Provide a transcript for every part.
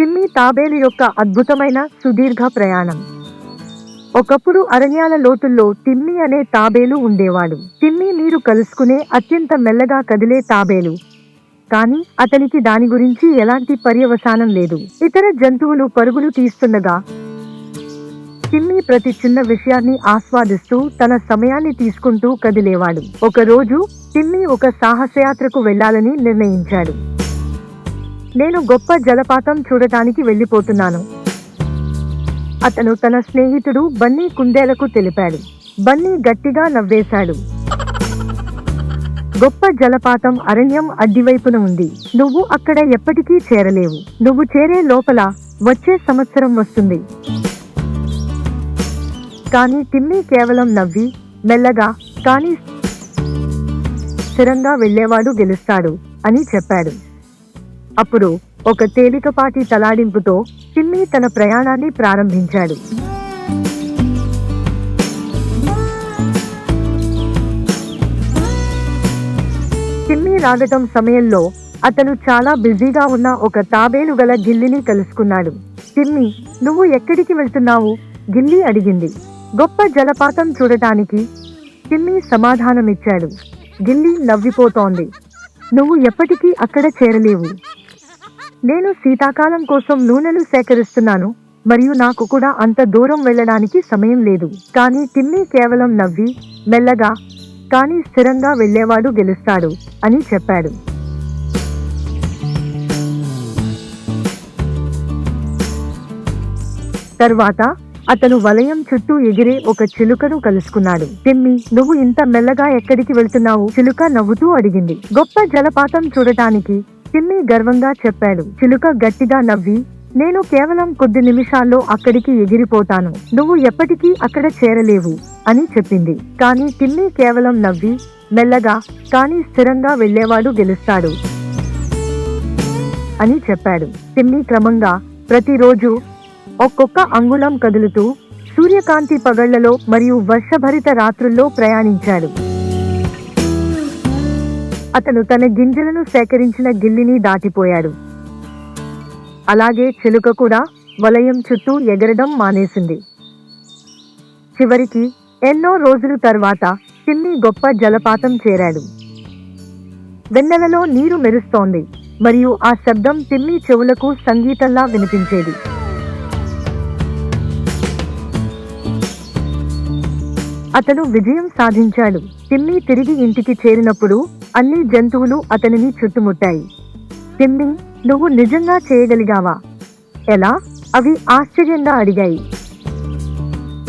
తిమ్మి తాబేలు యొక్క అద్భుతమైన సుదీర్ఘ ప్రయాణం. ఒకప్పుడు అరణ్యాల లోతుల్లో తిమ్మి అనే తాబేలు ఉండేవాడు. తిమ్మి నీరు కలుసుకునే అత్యంత మెల్లగా కదిలే తాబేలు. కానీ అతనికి దాని గురించి ఎలాంటి పర్యవసానం లేదు. ఇతర జంతువులు పరుగులు తీస్తుండగా తిమ్మి ప్రతి చిన్న విషయాన్ని ఆస్వాదిస్తూ తన సమయాన్ని తీసుకుంటూ కదిలేవాడు. ఒకరోజు తిమ్మి ఒక సాహసయాత్రకు వెళ్ళాలని నిర్ణయించాడు. నేను గొప్ప జలపాతం చూడటానికి వెళ్ళిపోతున్నాను. అతను తన స్నేహితుడు బన్నీ కుందేలకు తెలిపాడు. బన్నీ గట్టిగా నవ్వేశాడు. గొప్ప జలపాతం అరణ్యం అడ్డివైపున ఉంది. నువ్వు అక్కడ ఎప్పటికీ చేరలేవు. నువ్వు చేరే లోపల వచ్చే సంవత్సరం వస్తుంది. కానీ టిమ్మీ కేవలం నవ్వి మెల్లగా కానీ స్థిరంగా వెళ్ళేవాడు గెలుస్తాడు అని చెప్పాడు. అప్పుడు ఒక తేలికపాటి తలాడింపుతో తిమ్మి తన ప్రయాణాన్ని ప్రారంభించాడు. తిమ్మి రాగటం సమయంలో అతను చాలా బిజీగా ఉన్న ఒక తాబేలు గల గిల్లిని కలుసుకున్నాడు. తిమ్మి నువ్వు ఎక్కడికి వెళ్తున్నావు? గిల్లి అడిగింది. గొప్ప జలపాతం చూడటానికి తిమ్మి సమాధానమిచ్చాడు. గిల్లి నవ్విపోతోంది. నువ్వు ఎప్పటికీ అక్కడ చేరలేవు. నేను శీతాకాలం కోసం నూనెలు సేకరిస్తున్నాను మరియు నాకు కూడా అంత దూరం వెళ్ళడానికి సమయం లేదు. కానీ తిమ్మి కేవలం నవ్వి మెల్లగా కానీ స్థిరంగా వెళ్ళేవాడు గెలుస్తాడు అని చెప్పాడు. తరువాత అతను వలయం చుట్టూ ఎగిరే ఒక చిలుకను కలుసుకున్నాడు. తిమ్మి నువ్వు ఇంత మెల్లగా ఎక్కడికి వెళ్తున్నావు? చిలుక నవ్వుతూ అడిగింది. గొప్ప జలపాతం చూడటానికి తిమ్మి గర్వంగా చెప్పాడు. చిలుక గట్టిగా నవ్వి నేను కేవలం కొద్ది నిమిషాల్లో అక్కడికి ఎగిరిపోతాను. నువ్వు ఎప్పటికీ అక్కడ చేరలేవు అని చెప్పింది. కానీ తిమ్మి కేవలం నవ్వి మెల్లగా కానీ స్థిరంగా వెళ్ళేవాడు గెలుస్తాడు అని చెప్పాడు. తిమ్మి క్రమంగా ప్రతిరోజు ఒక్కొక్క అంగుళం కదులుతూ సూర్యకాంతి పగళ్ళలో మరియు వర్షభరిత రాత్రుల్లో ప్రయాణించాడు. అతను తన గింజలను సేకరించిన గిల్లిని దాటిపోయాడు. అలాగే చిలుక కూడా వలయం చుట్టూ ఎగరడం మానేసింది. చివరికి ఎన్నో రోజుల తర్వాత చిన్ని గొప్ప జలపాతం చేరాడు. వెన్నెలలో నీరు మెరుస్తోంది మరియు ఆ శబ్దం తిమ్మి చెవులకు సంగీతంలా వినిపించేది. అతను విజయం సాధించాడు. తిమ్మి తిరిగి ఇంటికి చేరినప్పుడు అన్ని జంతువులు అతనిని చుట్టుముట్టాయి. తిమ్మి నువ్వు నిజంగా చేయగలిగావా? ఎలా? అవి ఆశ్చర్యంగా అడిగాయి.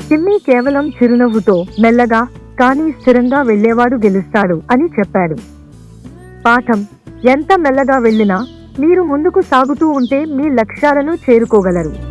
తిమ్మి కేవలం చిరునవ్వుతో మెల్లగా కానీ స్థిరంగా వెళ్ళేవాడు గెలుస్తాడు అని చెప్పాడు. పాఠం ఎంత మెల్లగా వెళ్ళినా మీరు ముందుకు సాగుతూ ఉంటే మీ లక్ష్యాలను చేరుకోగలరు.